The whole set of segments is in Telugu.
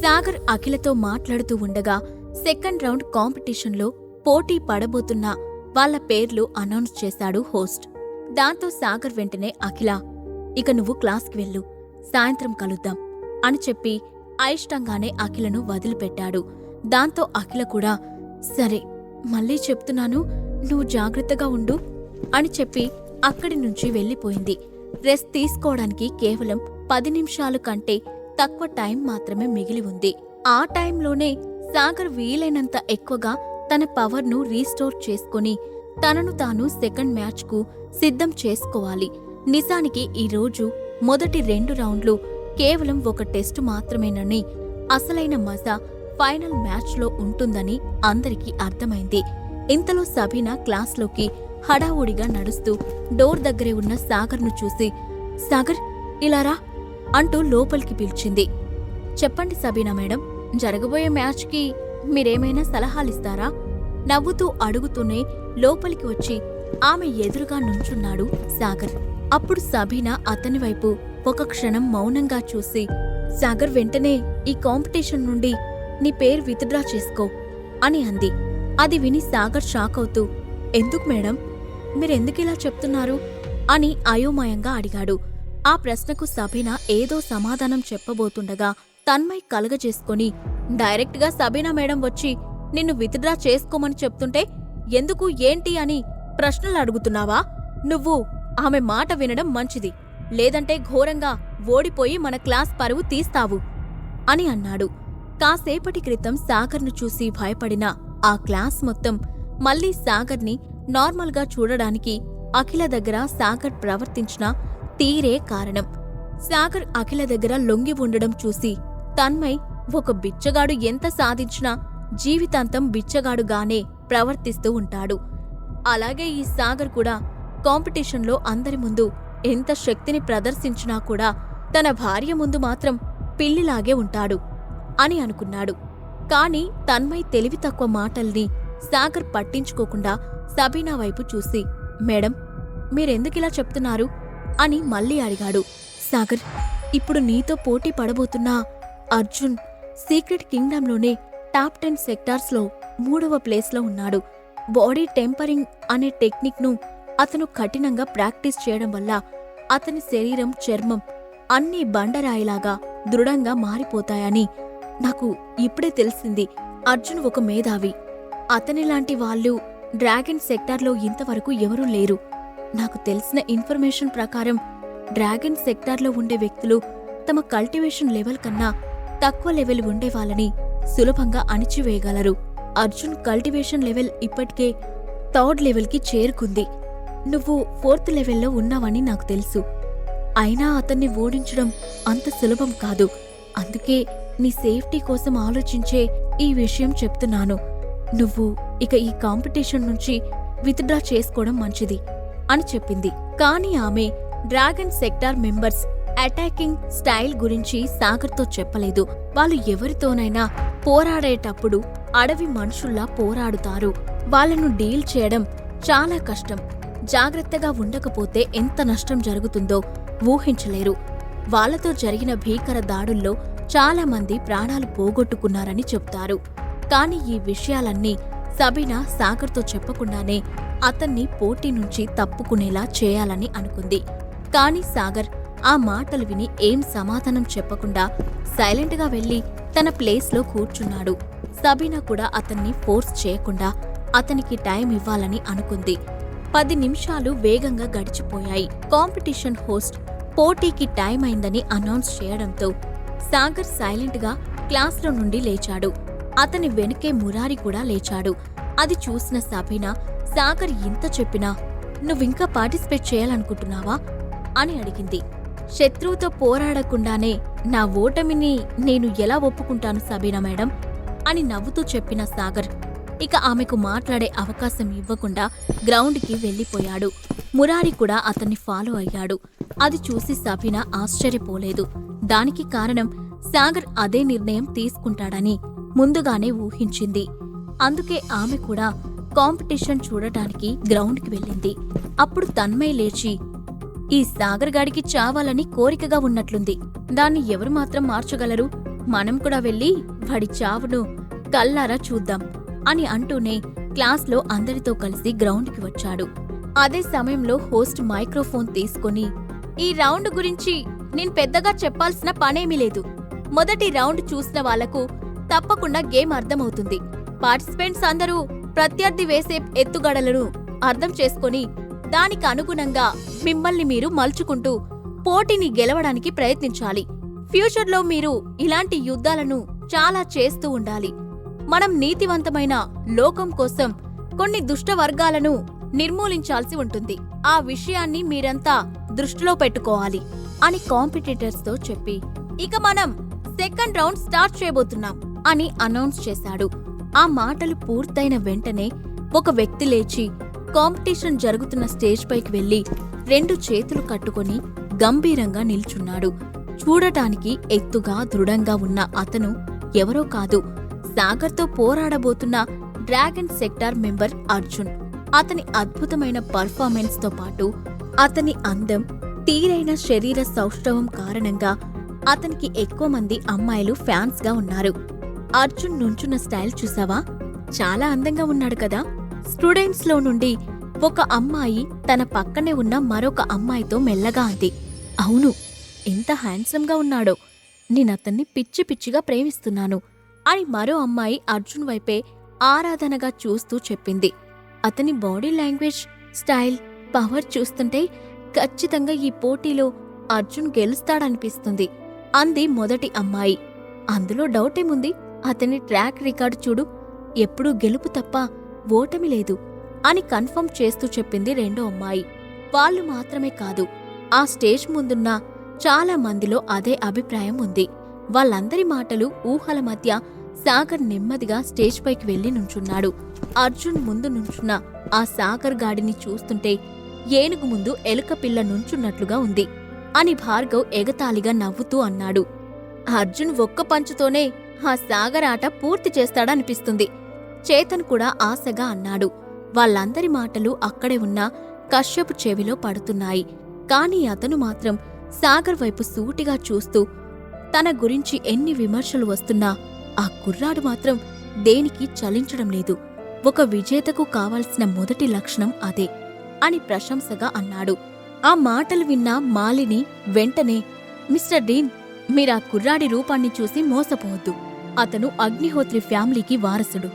సాగర్ అఖిలతో మాట్లాడుతూ ఉండగా సెకండ్ రౌండ్ కాంపిటీషన్లో పోటీ పడబోతున్న వాళ్ళ పేర్లు అనౌన్స్ చేశాడు హోస్ట్. దాంతో సాగర్ వెంటనే అఖిల ఇక నువ్వు క్లాస్కి వెళ్ళు సాయంత్రం కలుద్దాం అని చెప్పి అయిష్టంగానే అఖిలను వదిలిపెట్టాడు. దాంతో అఖిల కూడా సరే మళ్ళీ చెప్తున్నాను నువ్వు జాగ్రత్తగా ఉండు అని చెప్పి అక్కడి నుంచి వెళ్ళిపోయింది. రెస్ట్ తీసుకోవడానికి కేవలం పది నిమిషాలు కంటే తక్కువ టైం మాత్రమే మిగిలి ఉంది. ఆ టైంలోనే సాగర్ వీలైనంత ఎక్కువగా తన పవర్ను రీస్టోర్ చేసుకుని తనను తాను సెకండ్ మ్యాచ్కు సిద్ధం చేసుకోవాలి. నిజానికి ఈ రోజు మొదటి రెండు రౌండ్లు కేవలం ఒక టెస్టు మాత్రమేనని అసలైన మజా ఫైనల్ మ్యాచ్లో ఉంటుందని అందరికీ అర్థమైంది. ఇంతలో సబీనా క్లాస్లోకి హడావుడిగా నడుస్తూ డోర్ దగ్గరే ఉన్న సాగర్ను చూసి సాగర్ ఇలారా అంటూ లోపలికి పిలిచింది. చెప్పండి సబీనా మేడం జరగబోయే మ్యాచ్కి మీరేమైనా సలహాలిస్తారా? నవ్వుతూ అడుగుతూనే లోపలికి వచ్చి ఆమె ఎదురుగా నుంచున్నాడు సాగర్. అప్పుడు సబీనా అతని వైపు ఒక క్షణం మౌనంగా చూసి సాగర్ వెంటనే ఈ కాంపిటీషన్ నుండి నీ పేరు విత్డ్రా చేసుకో అని అంది. అది విని సాగర్ షాక్ అవుతూ ఎందుకు మేడం? మీరెందుకిలా చెప్తున్నారు? అని అయోమయంగా అడిగాడు. ఆ ప్రశ్నకు సబీనా ఏదో సమాధానం చెప్పబోతుండగా తన్మయ్ కలగజేసుకొని డైరెక్ట్గా సబీనా మేడం వచ్చి నిన్ను విత్డ్రా చేసుకోమని చెప్తుంటే ఎందుకు ఏంటి అని ప్రశ్నలు అడుగుతున్నావా? నువ్వు ఆమె మాట వినడం మంచిది. లేదంటే ఘోరంగా ఓడిపోయి మన క్లాస్ పరువు తీస్తావు అని అన్నాడు. కాసేపటి క్రితం సాగర్ను చూసి భయపడిన ఆ క్లాస్ మొత్తం మళ్ళీ సాగర్ని నార్మల్గా చూడడానికి అఖిల దగ్గర సాగర్ ప్రవర్తించిన తీరే కారణం. సాగర్ అఖిల దగ్గర లొంగి ఉండడం చూసి తన్మయ్ ఒక బిచ్చగాడు ఎంత సాధించినా జీవితాంతం బిచ్చగాడుగానే ప్రవర్తిస్తూ ఉంటాడు. అలాగే ఈ సాగర్ కూడా కాంపిటీషన్లో అందరి ముందు ఎంత శక్తిని ప్రదర్శించినా కూడా తన భార్య ముందు మాత్రం పిల్లిలాగే ఉంటాడు అని అనుకున్నాడు. కాని తన్మయ్ తెలివి తక్కువ మాటల్ని సాగర్ పట్టించుకోకుండా సబీనా వైపు చూసి మేడం మీరెందుకిలా చెప్తున్నారు? అని మళ్ళీ అడిగాడు. సాగర్ ఇప్పుడు నీతో పోటీ పడబోతున్న అర్జున్ సీక్రెట్ కింగ్డమ్లోనే టాప్ టెన్ సెక్టార్స్లో మూడవ ప్లేస్లో ఉన్నాడు. బాడీ టెంపరింగ్ అనే టెక్నిక్ను అతను కఠినంగా ప్రాక్టీస్ చేయడం వల్ల అతని శరీరం చర్మం అన్నీ బండరాయిలాగా దృఢంగా మారిపోతాయని నాకు ఇప్పుడే తెలిసింది. అర్జున్ ఒక మేధావి. అతనిలాంటి వాళ్ళు డ్రాగన్ సెక్టార్లో ఇంతవరకు ఎవరూ లేరు. నాకు తెలిసిన ఇన్ఫర్మేషన్ ప్రకారం డ్రాగన్ సెక్టార్లో ఉండే వ్యక్తులు తమ కల్టివేషన్ లెవెల్ కన్నా తక్కువ లెవెల్ ఉండే వాళ్ళని సులభంగా అణిచివేయగలరు. అర్జున్ కల్టివేషన్ లెవెల్ ఇప్పటికే థర్డ్ లెవెల్కి చేరుకుంది. నువ్వు ఫోర్త్ లెవెల్లో ఉన్నావని నాకు తెలుసు. అయినా అతన్ని ఓడించడం అంత సులభం కాదు. అందుకే నీ సేఫ్టీ కోసం ఆలోచించే ఈ విషయం చెప్తున్నాను. నువ్వు ఇక ఈ కాంపిటీషన్ నుంచి విత్డ్రా చేసుకోవడం మంచిది. అని చెప్పింది. కానీ ఆమె dragon sector members attacking style గురించి సాగర్తో చెప్పలేదు. వాళ్ళు ఎవరితోనైనా పోరాడేటప్పుడు అడవి మనుషుల్లా పోరాడుతారు. వాళ్ళను డీల్ చేయడం చాలా కష్టం. జాగ్రత్తగా ఉండకపోతే ఎంత నష్టం జరుగుతుందో ఊహించలేరు. వాళ్ళతో జరిగిన భీకర దాడుల్లో చాలామంది ప్రాణాలు పోగొట్టుకున్నారని చెప్తారు. కాని ఈ విషయాలన్నీ సబీనా సాగర్తో చెప్పకుండానే అతన్ని పోటీ నుంచి తప్పుకునేలా చేయాలని అనుకుంది. కాని సాగర్ ఆ మాటలు విని ఏం సమాధానం చెప్పకుండా సైలెంట్గా వెళ్ళి తన ప్లేస్లో కూర్చున్నాడు. సబీనా కూడా అతన్ని ఫోర్స్ చేయకుండా అతనికి టైం ఇవ్వాలని అనుకుంది. పది నిమిషాలు వేగంగా గడిచిపోయాయి. కాంపిటీషన్ హోస్ట్ పోటీకి టైం అయిందని అనౌన్స్ చేయడంతో సాగర్ సైలెంట్గా క్లాస్లో నుండి లేచాడు. అతని వెనుకే మురారి కూడా లేచాడు. అది చూసిన సబీనా సాగర్ ఇంత చెప్పినా నువ్వింకా పార్టిసిపేట్ చేయాలనుకుంటున్నావా? అని అడిగింది. శత్రువుతో పోరాడకుండానే నా ఓటమిని నేను ఎలా ఒప్పుకుంటాను సబీనా మేడం? అని నవ్వుతూ చెప్పిన సాగర్ ఇక ఆమెకు మాట్లాడే అవకాశం ఇవ్వకుండా గ్రౌండ్కి వెళ్ళిపోయాడు. మురారి కూడా అతన్ని ఫాలో అయ్యాడు. అది చూసి సబీనా ఆశ్చర్యపోలేదు. దానికి కారణం సాగర్ అదే నిర్ణయం తీసుకుంటాడని ముందుగానే ఊహించింది. అందుకే ఆమె కూడా కాంపిటీషన్ చూడటానికి గ్రౌండ్కి వెళ్ళింది. అప్పుడు తన్మయ్ లేచి ఈ సాగర్ గాడికి చావాలని కోరికగా ఉన్నట్లుంది. దాన్ని ఎవరు మాత్రం మార్చగలరు? మనం కూడా వెళ్ళి వాడి చావును కల్లారా చూద్దాం అని అంటూనే క్లాస్లో అందరితో కలిసి గ్రౌండ్కి వచ్చాడు. అదే సమయంలో హోస్ట్ మైక్రోఫోన్ తీసుకొని ఈ రౌండ్ గురించి నేను పెద్దగా చెప్పాల్సిన పనేమీ లేదు. మొదటి రౌండ్ చూసిన వాళ్ళకు తప్పకుండా గేమ్ అర్థమవుతుంది. పార్టిసిపెంట్స్ అందరూ ప్రత్యర్థి వేసే ఎత్తుగడలను అర్థం చేసుకొని దానికి అనుగుణంగా మిమ్మల్ని మీరు మలుచుకుంటూ పోటీని గెలవడానికి ప్రయత్నించాలి. ఫ్యూచర్లో మీరు ఇలాంటి యుద్ధాలను చాలా చేస్తూ ఉండాలి. మనం నీతివంతమైన లోకం కోసం కొన్ని దుష్ట వర్గాలను నిర్మూలించాల్సి ఉంటుంది. ఆ విషయాన్ని మీరంతా దృష్టిలో పెట్టుకోవాలి అని కాంపిటీటర్స్తో చెప్పి ఇక మనం సెకండ్ రౌండ్ స్టార్ట్ చేయబోతున్నాం అని అనౌన్స్ చేశాడు. ఆ మాటలు పూర్తయిన వెంటనే ఒక వ్యక్తి లేచి కాంపిటీషన్ జరుగుతున్న స్టేజ్ పైకి వెళ్ళి రెండు చేతులు కట్టుకొని గంభీరంగా నిల్చున్నాడు. చూడటానికి ఎత్తుగా దృఢంగా ఉన్న అతను ఎవరో కాదు. సాగర్తో పోరాడబోతున్న డ్రాగన్ సెక్టార్ మెంబర్ అర్జున్. అతని అద్భుతమైన పర్ఫార్మెన్స్తో పాటు అతని అందం తీరైన శరీర సౌష్ఠవం కారణంగా అతనికి ఎక్కువ మంది అమ్మాయిలు ఫ్యాన్స్గా ఉన్నారు. అర్జున్ నుంచున్న స్టైల్ చూసావా? చాలా అందంగా ఉన్నాడు కదా. స్టూడెంట్స్లో నుండి ఒక అమ్మాయి తన పక్కనే ఉన్న మరొక అమ్మాయితో మెల్లగా అంది. అవును ఎంత హ్యాండ్సమ్గా ఉన్నాడో. నేనతన్ని పిచ్చి పిచ్చిగా ప్రేమిస్తున్నాను అని మరో అమ్మాయి అర్జున్ వైపే ఆరాధనగా చూస్తూ చెప్పింది. అతని బాడీ లాంగ్వేజ్ స్టైల్ పవర్ చూస్తుంటే ఖచ్చితంగా ఈ పోటీలో అర్జున్ గెలుస్తాడనిపిస్తుంది అంది మొదటి అమ్మాయి. అందులో డౌటేముంది? అతని ట్రాక్ రికార్డు చూడు. ఎప్పుడూ గెలుపు తప్ప ఓటమి లేదు అని కన్ఫర్మ్ చేస్తూ చెప్పింది రెండో అమ్మాయి. వాళ్ళు మాత్రమే కాదు ఆ స్టేజ్ ముందున్న చాలా మందిలో అదే అభిప్రాయం ఉంది. వాళ్ళందరి మాటలు ఊహల మధ్య సాగర్ నెమ్మదిగా స్టేజ్ పైకి వెళ్ళి నుంచున్నాడు. అర్జున్ ముందు నుంచున్న ఆ సాగర్ గాడిని చూస్తుంటే ఏనుగు ముందు ఎలుక పిల్ల నుంచున్నట్లుగా ఉంది అని భార్గవ్ ఎగతాళిగా నవ్వుతూ అన్నాడు. అర్జున్ ఒక్క పంచుతోనే ఆ సాగర్ ఆట పూర్తి చేస్తాడనిపిస్తుంది. చేతన్ కూడా ఆశగా అన్నాడు. వాళ్ళందరి మాటలు అక్కడే ఉన్న కశ్యపు చెవిలో పడుతున్నాయి. కాని అతను మాత్రం సాగర్ వైపు సూటిగా చూస్తూ తన గురించి ఎన్ని విమర్శలు వస్తున్నా ఆ కుర్రాడు మాత్రం దేనికి చలించడం లేదు. ఒక విజేతకు కావాల్సిన మొదటి లక్షణం అదే అని ప్రశంసగా అన్నాడు. ఆ మాటలు విన్న మాలిని వెంటనే మిస్టర్ డీన్ మీరా కుర్రాడి రూపాన్ని చూసి మోసపోవద్దు. అతను అగ్నిహోత్రి ఫ్యామిలీకి వారసుడు.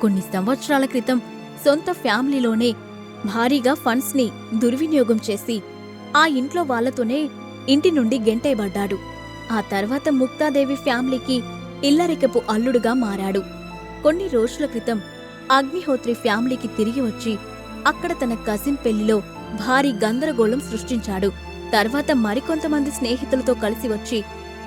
కొన్ని సంవత్సరాల క్రితం సొంత ఫ్యామిలీలోనే భారీగా ఫండ్స్ని దుర్వినియోగం చేసి ఆ ఇంట్లో వాళ్ళతోనే ఇంటి నుండి గెంటేయబడ్డాడు. ఆ తర్వాత ముక్తాదేవి ఫ్యామిలీకి ఇల్లరికపు అల్లుడుగా మారాడు. కొన్ని రోజుల క్రితం అగ్నిహోత్రి ఫ్యామిలీకి తిరిగి వచ్చి అక్కడ తన కజిన్ పెళ్ళిలో భారీ గందరగోళం సృష్టించాడు. తర్వాత మరికొంతమంది స్నేహితులతో కలిసి వచ్చి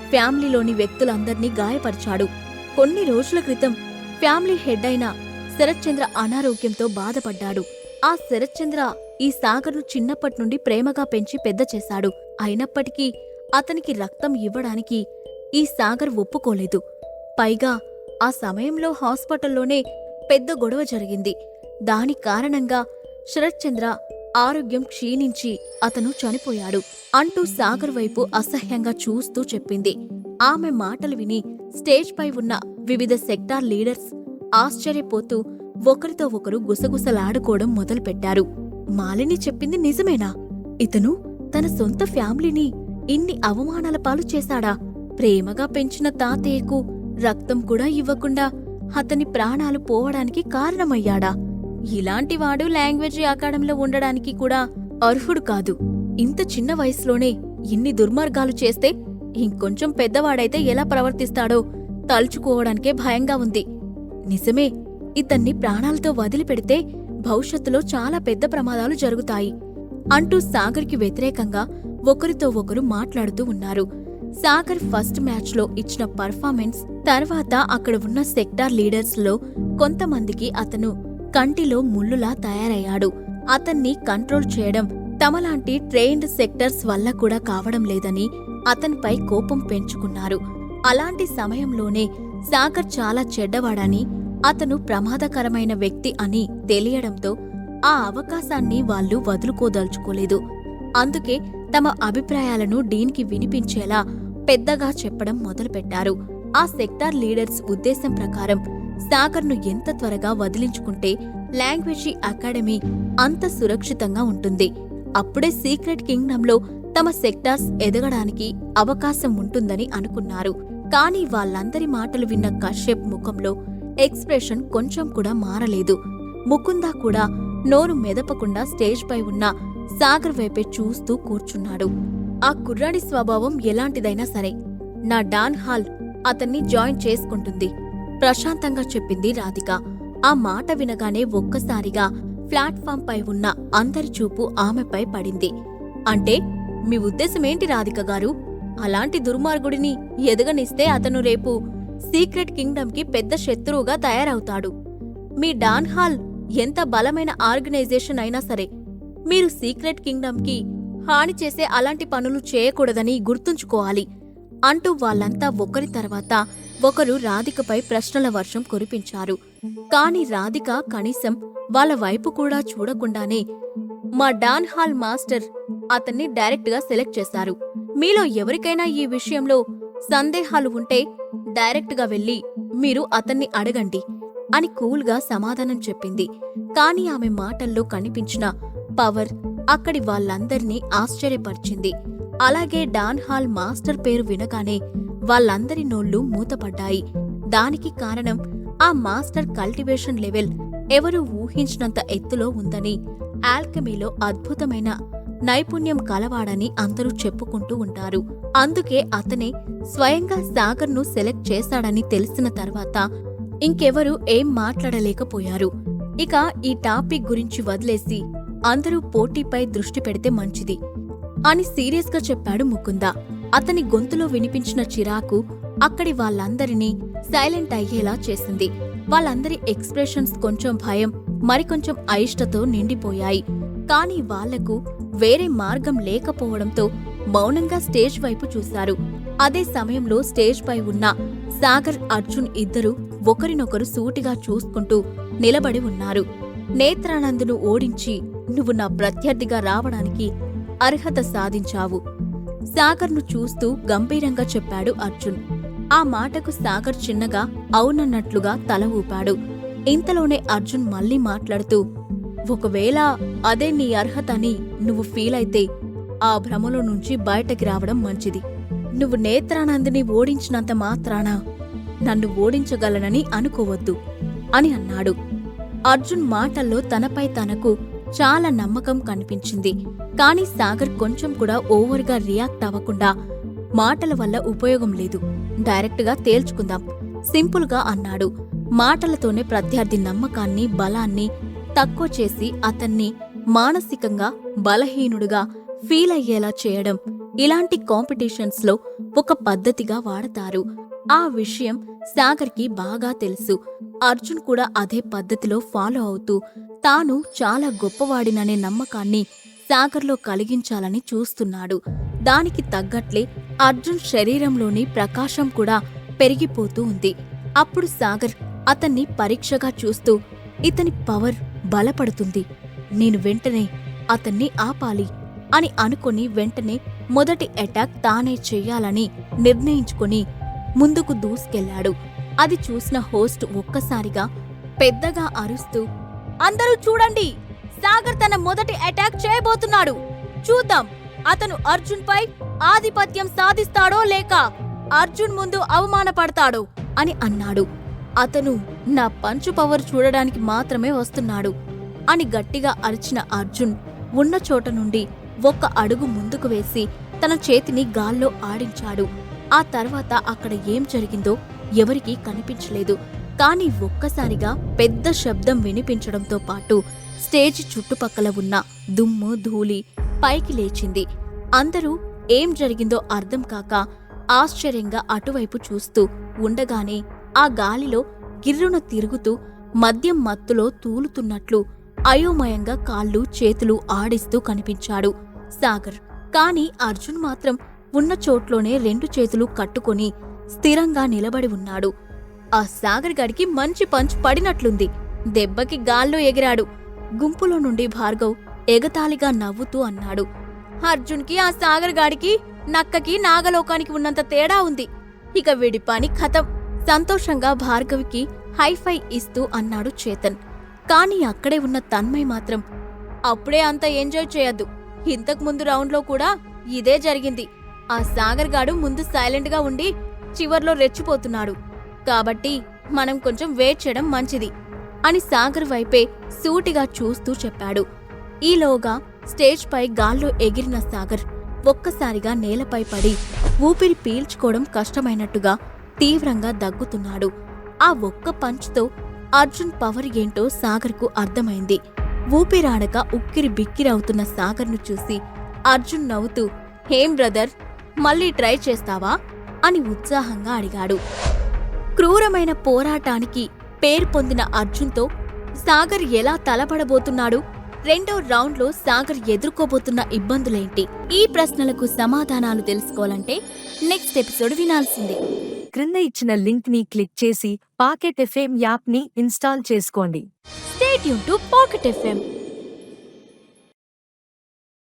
ఫ్యామిలీలోని వ్యక్తులందర్నీ గాయపరిచాడు. కొన్ని రోజుల క్రితం ఫ్యామిలీ హెడ్ అయిన శరత్చంద్ర అనారోగ్యంతో బాధపడ్డాడు. ఆ శరత్చంద్ర ఈ సాగర్ను చిన్నప్పటి నుండి ప్రేమగా పెంచి పెద్ద చేశాడు. అయినప్పటికీ అతనికి రక్తం ఇవ్వడానికి ఈ సాగర్ ఒప్పుకోలేదు. పైగా ఆ సమయంలో హాస్పిటల్లోనే పెద్ద గొడవ జరిగింది. దాని కారణంగా శరత్చంద్ర ఆరోగ్యం క్షీణించి అతను చనిపోయాడు. అంటూ సాగర్ వైపు అసహ్యంగా చూస్తూ చెప్పింది. ఆమె మాటలు విని స్టేజ్ పై ఉన్న వివిధ సెక్టార్ లీడర్స్ ఆశ్చర్యపోతూ ఒకరితో ఒకరు గుసగుసలాడుకోవడం మొదలుపెట్టారు. మాలిని చెప్పింది నిజమేనా? ఇతను తన సొంత ఫ్యామిలీని ఇన్ని అవమానాల పాలు చేశాడా? ప్రేమగా పెంచిన తాతయ్యకు రక్తం కూడా ఇవ్వకుండా అతని ప్రాణాలు పోవడానికి కారణమయ్యాడా? ఇలాంటివాడు లాంగ్వేజ్ అకాడమీలో ఉండడానికి కూడా అర్హుడు కాదు. ఇంత చిన్న వయసులోనే ఇన్ని దుర్మార్గాలు చేస్తే ఇంకొంచెం పెద్దవాడైతే ఎలా ప్రవర్తిస్తాడో తలుచుకోవడానికే భయంగా ఉంది. నిజమే ఇతన్ని ప్రాణాలతో వదిలిపెడితే భవిష్యత్తులో చాలా పెద్ద ప్రమాదాలు జరుగుతాయి అంటూ సాగర్కి వ్యతిరేకంగా ఒకరితో ఒకరు మాట్లాడుతూ ఉన్నారు. సాగర్ ఫస్ట్ మ్యాచ్లో ఇచ్చిన పర్ఫార్మెన్స్ తర్వాత అక్కడ ఉన్న సెక్టార్ లీడర్స్లో కొంతమందికి అతను కంటిలో ముల్లులా తయారయ్యాడు. అతన్ని కంట్రోల్ చేయడం తమలాంటి ట్రైన్డ్ సెక్టర్స్ వల్ల కూడా కావడం లేదని అతనిపై కోపం పెంచుకున్నారు. అలాంటి సమయంలోనే సాగర్ చాలా చెడ్డవాడని అతను ప్రమాదకరమైన వ్యక్తి అని తెలియడంతో ఆ అవకాశాన్ని వాళ్ళు వదులుకోదలుచుకోలేదు. అందుకే తమ అభిప్రాయాలను డీన్కి వినిపించేలా పెద్దగా చెప్పడం మొదలుపెట్టారు. ఆ సెక్టార్ లీడర్స్ ఉద్దేశం ప్రకారం సాగర్ను ఎంత త్వరగా వదిలించుకుంటే లాంగ్వేజీ అకాడమీ అంత సురక్షితంగా ఉంటుంది. అప్పుడే సీక్రెట్ కింగ్డంలో తమ సెక్టార్స్ ఎదగడానికి అవకాశం ఉంటుందని అనుకున్నారు. కానీ వాళ్ళందరి మాటలు విన్న కశ్యప్ ముఖంలో ఎక్స్ప్రెషన్ కొంచెం కూడా మారలేదు. ముకుంద కూడా నోరు మెదపకుండా స్టేజ్పై ఉన్న సాగర్ వైపే చూస్తూ కూర్చున్నాడు. ఆ కుర్రాడి స్వభావం ఎలాంటిదైనా సరే నా డాన్ హాల్ అతన్ని జాయిన్ చేసుకుంటుంది ప్రశాంతంగా చెప్పింది రాధిక. ఆ మాట వినగానే ఒక్కసారిగా ప్లాట్ఫామ్ పై ఉన్న అందరి చూపు ఆమెపై పడింది. అంటే మీ ఉద్దేశమేంటి రాధిక గారు? అలాంటి దుర్మార్గుడిని ఎదగనిస్తే అతను రేపు సీక్రెట్ కింగ్డమ్కి పెద్ద శత్రువుగా తయారవుతాడు. మీ డాన్ హాల్ ఎంత బలమైన ఆర్గనైజేషన్ అయినా సరే మీరు సీక్రెట్ కింగ్డమ్కి హాని చేసే అలాంటి పనులు చేయకూడదని గుర్తుంచుకోవాలి. అంటూ వాళ్ళంతా ఒకరి తర్వాత ఒకరు రాధికపై ప్రశ్నల వర్షం కురిపించారు. కాని రాధిక కనీసం వాళ్ళ వైపు కూడా చూడకుండానే మా డాన్ హాల్ మాస్టర్ అతన్ని డైరెక్ట్గా సెలెక్ట్ చేశారు. మీలో ఎవరికైనా ఈ విషయంలో సందేహాలు ఉంటే డైరెక్ట్గా వెళ్ళి మీరు అతన్ని అడగండి అని కూల్గా సమాధానం చెప్పింది. కాని ఆమె మాటల్లో కనిపించిన పవర్ అక్కడి వాళ్ళందర్నీ ఆశ్చర్యపరిచింది. అలాగే డాన్ హాల్ మాస్టర్ పేరు వినగానే వాళ్ళందరి నోళ్ళు మూతపడ్డాయి. దానికి కారణం ఆ మాస్టర్ కల్టివేషన్ లెవెల్ ఎవరూ ఊహించినంత ఎత్తులో ఉందని ఆల్కమీలో అద్భుతమైన నైపుణ్యం కలవాడని అందరూ చెప్పుకుంటూ ఉంటారు. అందుకే అతనే స్వయంగా సాగర్ను సెలెక్ట్ చేశాడని తెలిసిన తర్వాత ఇంకెవరూ ఏం మాట్లాడలేకపోయారు. ఇక ఈ టాపిక్ గురించి వదిలేసి అందరూ పోటీపై దృష్టి పెడితే మంచిది అని సీరియస్గా చెప్పాడు ముకుంద. అతని గొంతులో వినిపించిన చిరాకు అక్కడి వాళ్ళందరినీ సైలెంట్ అయ్యేలా చేసింది. వాళ్ళందరి ఎక్స్ప్రెషన్స్ కొంచెం భయం మరికొంచెం అయిష్టతో నిండిపోయాయి. కాని వాళ్ళకు వేరే మార్గం లేకపోవడంతో మౌనంగా స్టేజ్ వైపు చూశారు. అదే సమయంలో స్టేజ్ పై ఉన్న సాగర్ అర్జున్ ఇద్దరు ఒకరినొకరు సూటిగా చూసుకుంటూ నిలబడి ఉన్నారు. నేత్రానందును ఓడించి నువ్వు నా ప్రత్యర్థిగా రావడానికి అర్హత సాధించావు. సాగర్ను చూస్తూ గంభీరంగా చెప్పాడు అర్జున్. ఆ మాటకు సాగర్ చిన్నగా అవునన్నట్లుగా తల ఊపాడు. ఇంతలోనే అర్జున్ మళ్ళీ మాట్లాడుతూ ఒకవేళ అదే నీ అర్హత అని నువ్వు ఫీల్ అయితే ఆ భ్రమలో నుంచి బయటకి రావడం మంచిది. నువ్వు నేత్రానందిని ఓడించినంత మాత్రాన నన్ను ఓడించగలనని అనుకోవద్దు అని అన్నాడు. అర్జున్ మాటల్లో తనపై తనకు చాలా నమ్మకం కనిపించింది. కాని సాగర్ కొంచెం కూడా ఓవర్గా రియాక్ట్ అవ్వకుండా మాటల వల్ల ఉపయోగం లేదు. డైరెక్ట్గా తేల్చుకుందాం. సింపుల్గా అన్నాడు. మాటలతోనే ప్రత్యర్థి నమ్మకాన్ని బలాన్ని తక్కువ చేసి అతన్ని మానసికంగా బలహీనుడుగా ఫీల్ అయ్యేలా చేయడం. ఇలాంటి కాంపిటీషన్స్లో ఒక పద్ధతిగా వాడతారు. ఆ విషయం సాగర్కి బాగా తెలుసు. అర్జున్ కూడా అదే పద్ధతిలో ఫాలో అవుతూ తాను చాలా గొప్పవాడిననే నమ్మకాన్ని సాగర్లో కలిగించాలని చూస్తున్నాడు. దానికి తగ్గట్లే అర్జున్ శరీరంలోని ప్రకాశం కూడా పెరిగిపోతూ ఉంది. అప్పుడు సాగర్ అతన్ని పరీక్షగా చూస్తూ ఇతని పవర్ బలపడుతుంది. నేను వెంటనే అతన్ని ఆపాలి అని అనుకుని వెంటనే మొదటి అటాక్ తానే చెయ్యాలని నిర్ణయించుకుని ముందుకు దూసుకెళ్ళాడు అది చూసిన హోస్ట్ ఒక్కసారిగా పెద్దగా అరుస్తూ అందరూ చూడండి! సాగర్ తన మొదటి అటాక్ చేయబోతున్నాడు. చూద్దాం అతను అర్జున్ పై ఆధిపత్యం సాధిస్తాడో లేక అర్జున్ ముందు అవమానపడతాడో అని అన్నాడు. అతను నా పంచు పవర్ చూడడానికి మాత్రమే వస్తున్నాడు అని గట్టిగా అరిచిన అర్జున్ ఉన్న చోట నుండి ఒక్క అడుగు ముందుకు వేసి తన చేతిని గాల్లో ఆడించాడు. ఆ తర్వాత అక్కడ ఏం జరిగిందో ఎవరికీ కనిపించలేదు. కాని ఒక్కసారిగా పెద్ద శబ్దం వినిపించడంతో పాటు స్టేజ్ చుట్టుపక్కల ఉన్న దుమ్ము ధూళి పైకి లేచింది. అందరూ ఏం జరిగిందో అర్థం కాక ఆశ్చర్యంగా అటువైపు చూస్తూ ఉండగానే ఆ గాలిలో గిర్రున తిరుగుతూ మద్యం మత్తులో తూలుతున్నట్లు అయోమయంగా కాళ్ళు చేతులు ఆడిస్తూ కనిపించాడు సాగర్. కాని అర్జున్ మాత్రం ఉన్న చోట్లోనే రెండు చేతులు కట్టుకొని స్థిరంగా నిలబడి ఉన్నాడు. ఆ సాగర్ గడికి మంచి పంచ్ పడినట్లుంది. దెబ్బకి గాల్లో ఎగిరాడు. గుంపులో నుండి భార్గవ్ ఎగతాళిగా నవ్వుతూ అన్నాడు. అర్జున్కి ఆ సాగర్ గాడికి నక్కకి నాగలోకానికి ఉన్నంత తేడా ఉంది. ఇక వీడి పని కథం సంతోషంగా భార్గవికి హైఫై ఇస్తూ అన్నాడు చేతన్. కానీ అక్కడే ఉన్న తన్మయ్ మాత్రం అప్పుడే అంత ఎంజాయ్ చేయొద్దు. ఇంతకు ముందు రౌండ్లో కూడా ఇదే జరిగింది. ఆ సాగర్ గాడు ముందు సైలెంట్గా ఉండి చివర్లో రెచ్చిపోతున్నాడు. కాబట్టి మనం కొంచెం వెయిట్ చేయడం మంచిది అని సాగర్ వైపే సూటిగా చూస్తూ చెప్పాడు. ఈలోగా స్టేజ్పై గాల్లో ఎగిరిన సాగర్ ఒక్కసారిగా నేలపై పడి ఊపిరి పీల్చుకోవడం కష్టమైనట్టుగా తీవ్రంగా దగ్గుతున్నాడు. ఆ ఒక్క పంచ్తో అర్జున్ పవర్ ఏంటో సాగర్కు అర్థమైంది. ఊపిరాడక ఉక్కిరి బిక్కిరవుతున్న సాగర్ను చూసి అర్జున్ నవ్వుతూ హేం బ్రదర్ మళ్ళీ ట్రై చేస్తావా? అని ఉత్సాహంగా అడిగాడు. క్రూరమైన పోరాటానికి పేరు పొందిన అర్జున్తో సాగర్ ఎలా తలపడబోతున్నాడు? రెండో రౌండ్లో సాగర్ ఎదుర్కోబోతున్న ఇబ్బందులేంటి? ఈ ప్రశ్నలకు సమాధానాలు తెలుసుకోవాలంటే నెక్స్ట్ ఎపిసోడ్ వినాల్సిందే. క్రింద ఇచ్చిన లింక్ని క్లిక్ చేసి పాకెట్ ఎఫ్ఎం యాప్ని ఇన్స్టాల్ చేసుకోండి. స్టేట్ యూన్ టు పాకెట్ ఎఫ్ఎం.